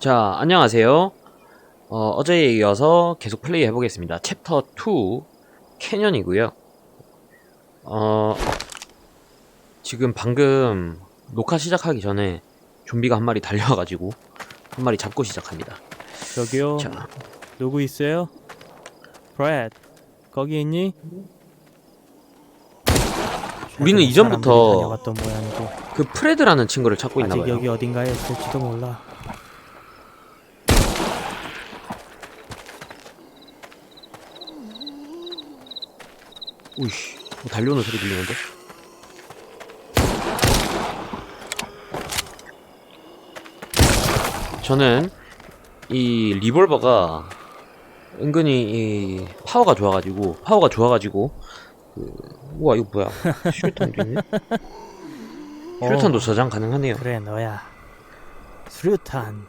자, 안녕하세요. 어, 어제에 이어서 계속 플레이 해보겠습니다. 챕터 2 캐년이고요. 어, 지금 방금 녹화 시작하기 전에 좀비가 한 마리 달려와가지고 한 마리 잡고 시작합니다. 저기요 자, 누구 있어요? 브래드 거기 있니? 우리는 이전부터 사람들이 다녀갔던 모양이고 그 프레드라는 친구를 찾고 아직 있나봐요. 여기 어딘가에 있을지도 몰라 우이씨, 뭐 달려오는 소리 들리는데? 저는 이 리볼버가 은근히 이 파워가 좋아가지고 파워가 좋아가지고 그 우와 이거 뭐야? 슈탄도 있네 슈탄도 어, 저장 가능하네요. 그래 너야. 수류탄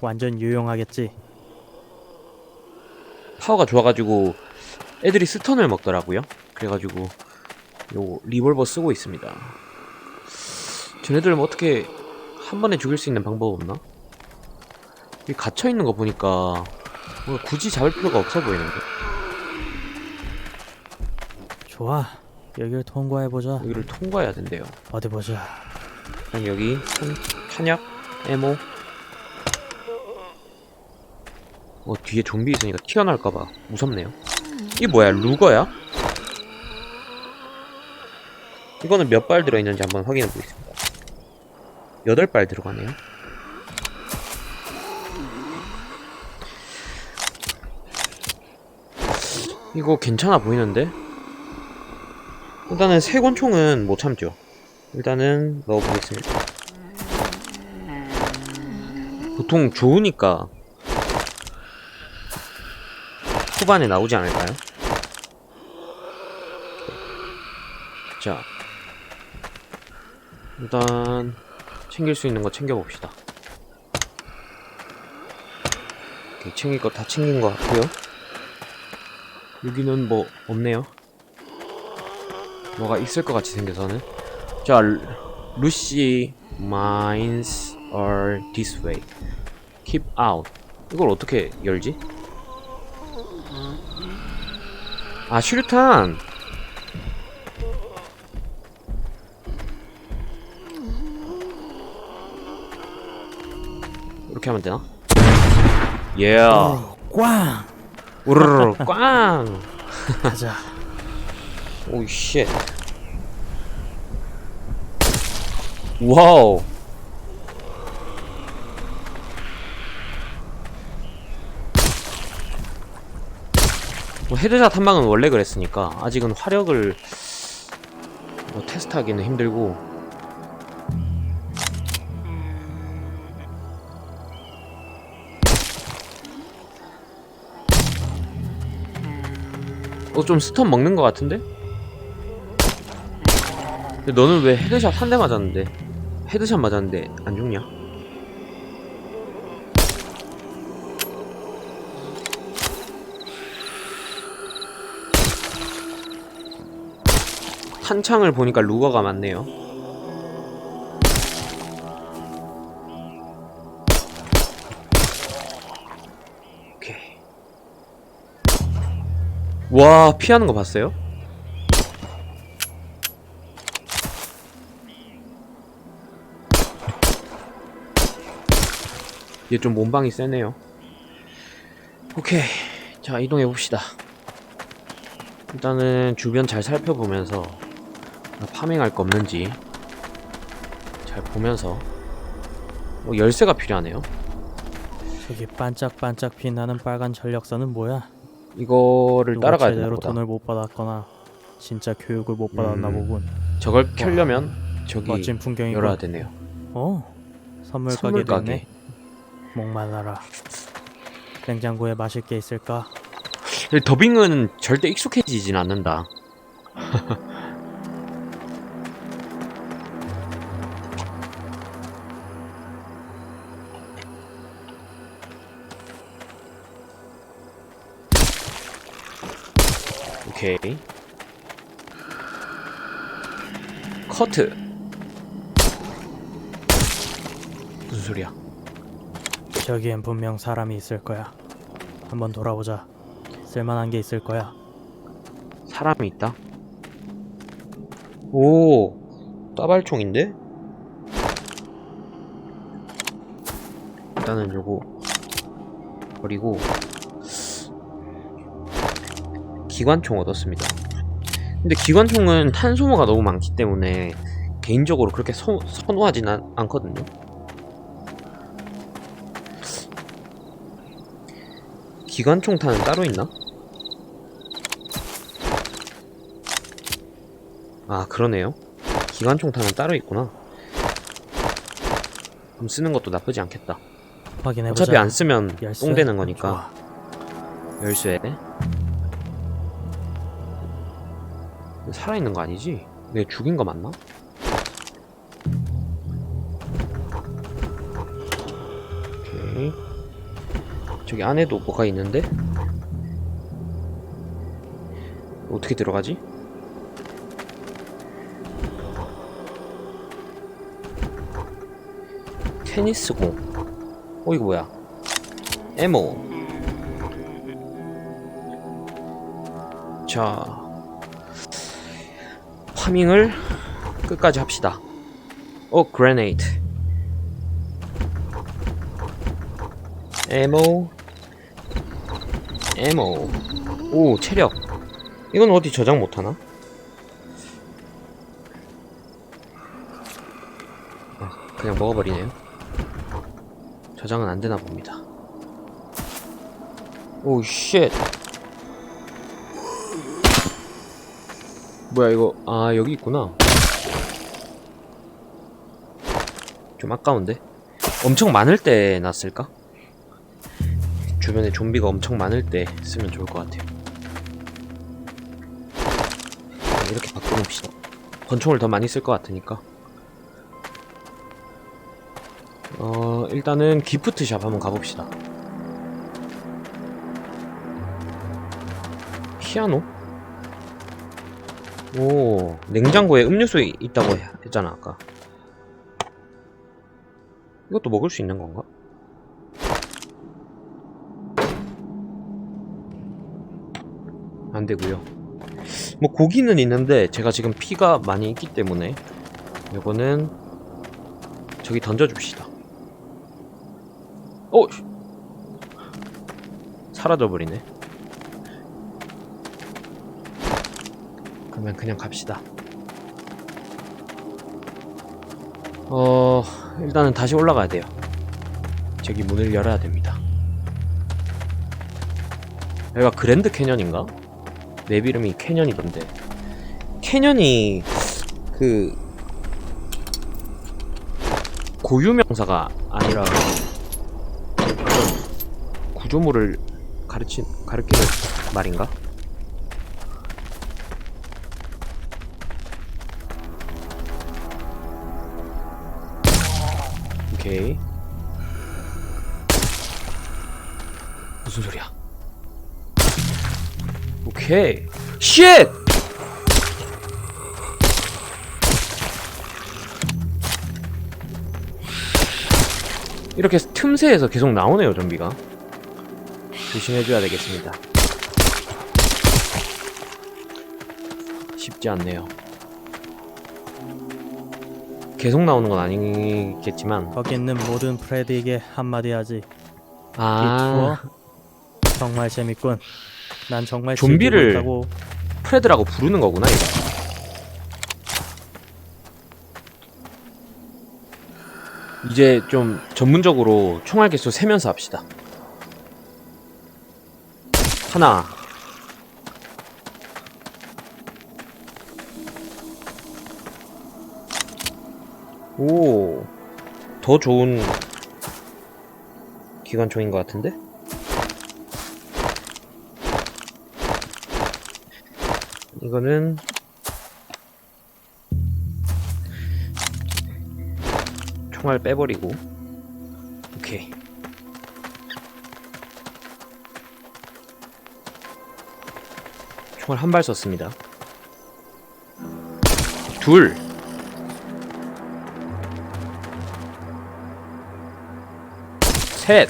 완전 유용하겠지? 파워가 좋아가지고 애들이 스턴을 먹더라고요. 그래가지고 요 리볼버 쓰고 있습니다. 쟤네들 뭐 어떻게 한 번에 죽일 수 있는 방법 없나? 여기 갇혀있는 거 보니까 굳이 잡을 필요가 없어 보이는데? 좋아. 여길 통과해보자. 여기를 통과해야 된대요. 어디 보자. 그럼 여기 탄, 탄약, 에모. 어 뒤에 좀비 있으니까 튀어나올까봐 무섭네요 이게 뭐야 루거야? 이거는 몇 발 들어있는지 한번 확인해 보겠습니다 여덟 발 들어가네요 이거 괜찮아 보이는데? 일단은 세 권총은 못 참죠 일단은 넣어보겠습니다. 보통 좋으니까 후반에 나오지 않을까요? 자, 일단 챙길 수 있는 거 챙겨봅시다. 오케이, 챙길 거 다 챙긴 것 같고요. 여기는 뭐 없네요. 뭐가 있을 것 같이 생겨서는. 자, 루- 루시 mines are this way. Keep out. 이걸 어떻게 열지? 아, 슈류탄. 이렇게 하면 되나? 예. 꽝 우르르 꽝. 가자 오이 쉣. 와우. 뭐 헤드샷 한 방은 원래 그랬으니까 아직은 화력을 뭐 테스트하기는 힘들고 어 좀 스턴 먹는 것 같은데? 근데 너는 왜 헤드샷 한 대 맞았는데 헤드샷 맞았는데 안 죽냐? 탄창을 보니까 루거가 많네요. 와 피하는 거 봤어요? 얘 좀 몸방이 세네요. 오케이. 자, 이동해 봅시다. 일단은 주변 잘 살펴보면서 파밍할 거 없는지 잘 보면서 뭐 열쇠가 필요하네요. 저기 반짝반짝 빛나는 빨간 전력선은 뭐야? 이거를 따라가야 되나 제대로 보다. 돈을 못 받았거나 진짜 교육을 못 받았나 음. 보군. 저걸 켜려면 저기 멋진 풍경이고. 열어야 되네요. 어, 선물, 선물 가게도 가게. 있네. 목말라라. 냉장고에 마실 게 있을까? 근데 더빙은 절대 익숙해지진 않는다. 오케이. 커트. 무슨 소리야? 저기엔 분명 사람이 있을 거야. 한번 돌아보자. 쓸만한 게 있을 거야. 사람이 있다. 오, 따발총인데? 일단은 요거 버리고 기관총 얻었습니다. 근데 기관총은 탄소모가 너무 많기 때문에 개인적으로 그렇게 소- 선호하진 않, 않거든요. 기관총 탄은 따로 있나? 아 그러네요 기관총 탄은 따로 있구나 그럼 쓰는 것도 나쁘지 않겠다 확인해보자. 어차피 안 쓰면 열쇠? 똥 되는 거니까 좋아. 열쇠 살아있는 거 아니지? 내가 죽인 거 맞나? 오케이 저기 안에도 뭐가 있는데? 어떻게 들어가지? 테니스공 어 이거 뭐야 에모 자 파밍을 끝까지 합시다 어 그레네이트 에모 에모 오 체력 이건 어디 저장 못하나? 아, 그냥 먹어버리네요 저장은 안 되나 봅니다. 오, 쉣. 뭐야, 이거. 아, 여기 있구나. 좀 아까운데? 엄청 많을 때 놨을까? 주변에 좀비가 엄청 많을 때 쓰면 좋을 것 같아요. 네, 이렇게 바꿔놓읍시다. 권총을 더 많이 쓸 것 같으니까. 어, 일단은 기프트샵 한번 가봅시다. 피아노? 오, 냉장고에 음료수 이- 있다고 해- 했잖아, 아까. 이것도 먹을 수 있는 건가? 안 되고요. 뭐 고기는 있는데 제가 지금 피가 많이 있기 때문에 이거는 저기 던져줍시다. 어! 씨. 사라져 버리네. 그러면 그냥 갑시다. 어, 일단은 다시 올라가야 돼요. 저기 문을 열어야 됩니다. 여기가 그랜드 캐년인가? 맵 이름이 캐년이던데. 캐년이 그 고유명사가 아니라 구조물을 가르치, 가르치는 말인가? 오케이. 무슨 소리야? 오케이. 쉣! 이렇게 틈새에서 계속 나오네요, 좀비가. 조심해줘야 되겠습니다. 쉽지 않네요. 계속 나오는 건 아니겠지만, 거기 있는 모든 프레드에게 한마디 하지. 아, 이 투어 정말 재밌군. 난 정말 좀비를- 즐기고 있다고. 프레드라고 부르는 거구나, 이거. 이제 좀 전문적으로 총알 개수 세면서 합시다. 하나. 오. 더 좋은 기관총인 것 같은데? 이거는 총알 빼버리고 오케이 총알 한 발 썼습니다 둘 셋,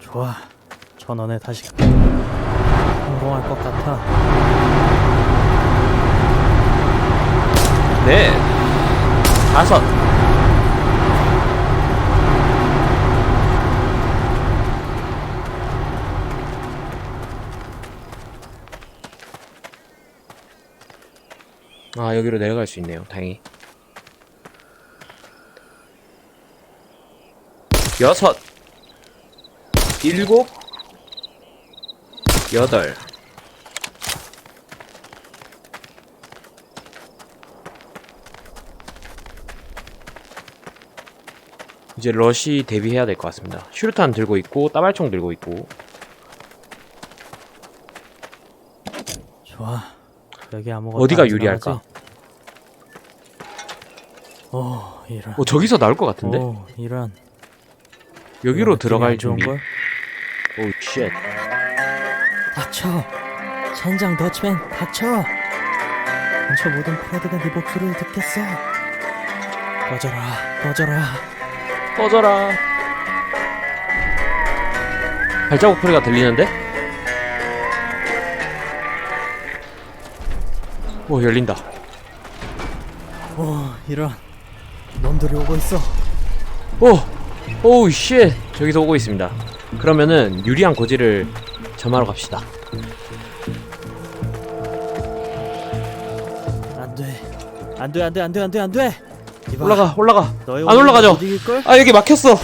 좋아. 전원에 다시 성공할 것 같아. 넷, 다섯. 아, 여기로 내려갈 수 있네요. 다행히. 여섯, 일곱, 여덟. 이제 러시 대비해야 될 것 같습니다. 슈르탄 들고 있고 따발총 들고 있고 좋아. 여기 아무것도 어디가 안 유리할까? 지나가지? 오, 이런. 어 저기서 나올 것 같은데 오, 이런. 여기로 느낌이 들어갈 안 좋은 준비. 걸? 오 쉣. 닥쳐. 젠장 더치맨 닥쳐. 근처 모든 프레드가 네 목소리를 듣겠어. 꺼져라, 꺼져라. 꺼져라. 발자국 소리가 들리는데? 오 열린다. 오, 이런. 놈들이 오고 있어. 오, 오우 쉣. 저기서 오고 있습니다. 그러면은 유리한 고지를 점하러 갑시다. 안 돼. 안 돼, 안 돼, 안 돼, 안 돼, 안 돼. 이봐, 올라가 올라가. 안 올라가죠? 아 여기 막혔어.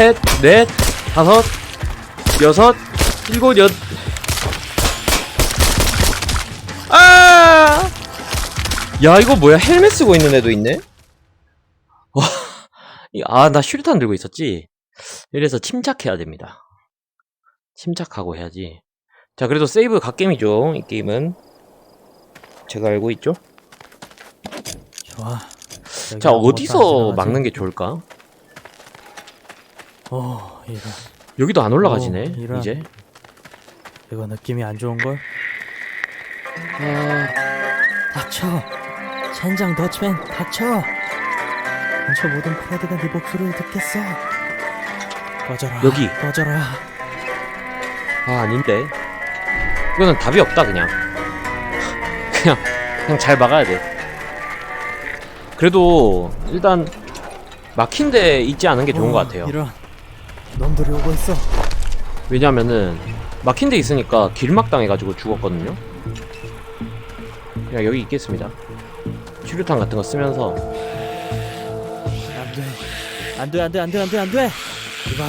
셋, 넷, 다섯, 여섯, 일곱, 여. 아! 야, 이거 뭐야? 헬멧 쓰고 있는 애도 있네? 와, 이- 아, 나 슈리탄 들고 있었지? 이래서 침착해야 됩니다. 침착하고 해야지. 자, 그래도 세이브 갓게임이죠, 이 게임은. 제가 알고 있죠? 좋아. 자, 어디서? 막는 게 좋을까? 오, 이런. 여기도 안 올라가지네, 오, 이런. 이제. 이거 느낌이 안 좋은 걸? 아, 닥쳐. 젠장 더치맨 닥쳐. 근처 모든 프레드가 네 목소리를 듣겠어. 꺼져라. 여기. 꺼져라. 아, 아닌데. 이거는 답이 없다, 그냥. 그냥, 그냥 잘 막아야 돼. 그래도, 일단, 막힌 데 있지 않은 게 좋은 오, 것 같아요. 이런. 놈들이 오고 있어. 왜냐면은, 막힌 데 있으니까 길막 당해가지고 죽었거든요. 그냥 여기 있겠습니다. 치료탄 같은 거 쓰면서. 안 돼. 안 돼, 안 돼, 안 돼, 안 돼, 안 돼. 이봐.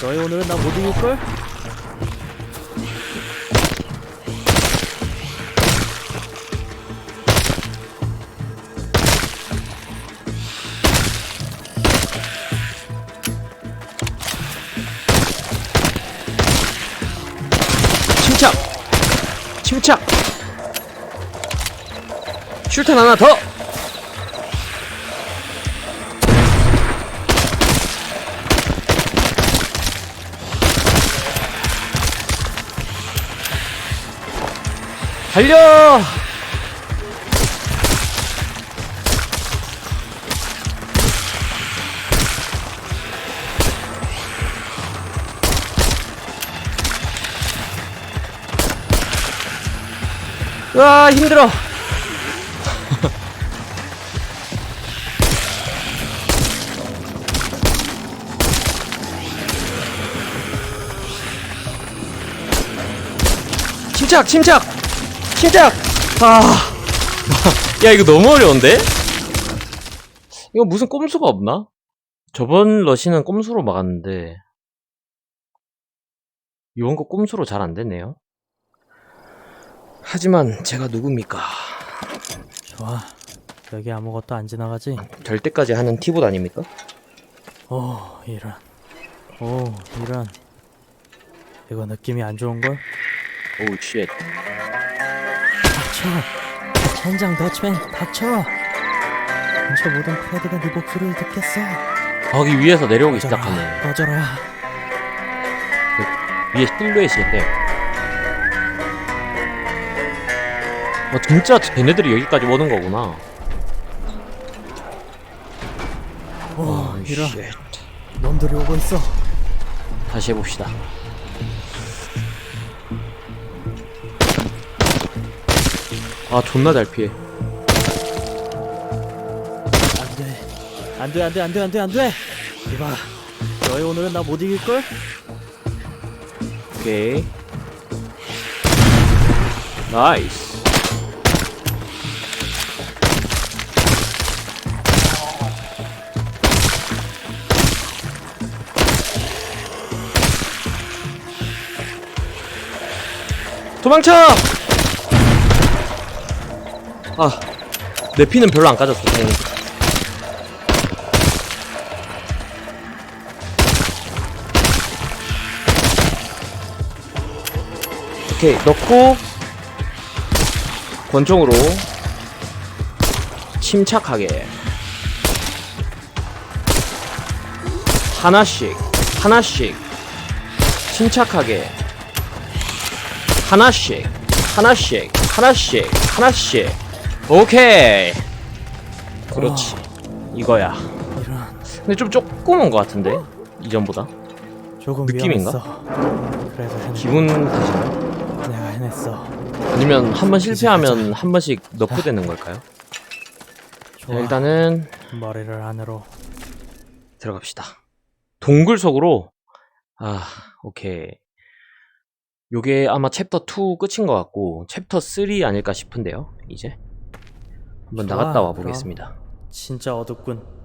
너희 오늘은 나 못 이길걸? 침착! 슈탄 하나 더! 달려! 으아 힘들어. 침착 침착 침착. 아야 이거 너무 어려운데? 이거 무슨 꼼수가 없나? 저번 러시는 꼼수로 막았는데 이번 거 꼼수로 잘안 됐네요 하지만 제가 누굽니까? 좋아. 여기 아무것도 안 지나가지? 될 때까지 하는 티봇 아닙니까? 오 이런 오 이런 이거 느낌이 안 좋은걸? 오우 쉣 닥쳐 젠장 더치맨 닥쳐 근처 모든 프레드가 네 목소리를 듣겠어 거기 위에서 내려오기 시작하네 꺼져라 위에 실루엣이 있대 어 진짜 걔네들이 여기까지 오는 거구나. 오 아, 이런. 쉣. 놈들이 오고 있어. 다시 해봅시다. 아 존나 잘 피해. 안돼. 안돼 안돼 안돼 안돼 이봐 너희 오늘은 나 못 이길 걸? 오케이. 나이스 도망쳐! 아, 내 피는 별로 안 까졌어, 다행히. 오케이 넣고 권총으로 침착하게 하나씩 하나씩 침착하게 하나씩 하나씩 하나씩 하나씩. 오케이. 그렇지. 이거야. 근데 좀 조그만 것 같은데? 이전보다? 조금 느낌인가? 위험했어. 해냈 기분 탓인가? 내가 해냈어. 아니면 한 번 실패하면 한 번씩 너프 되는 걸까요? 자, 좋아. 일단은 머리를 안으로. 들어갑시다. 동굴 속으로. 아 오케이. 요게 아마 챕터 2 끝인 것 같고 챕터 3 아닐까 싶은데요. 이제 한번 좋아, 나갔다 와. 보겠습니다. 진짜 어둡군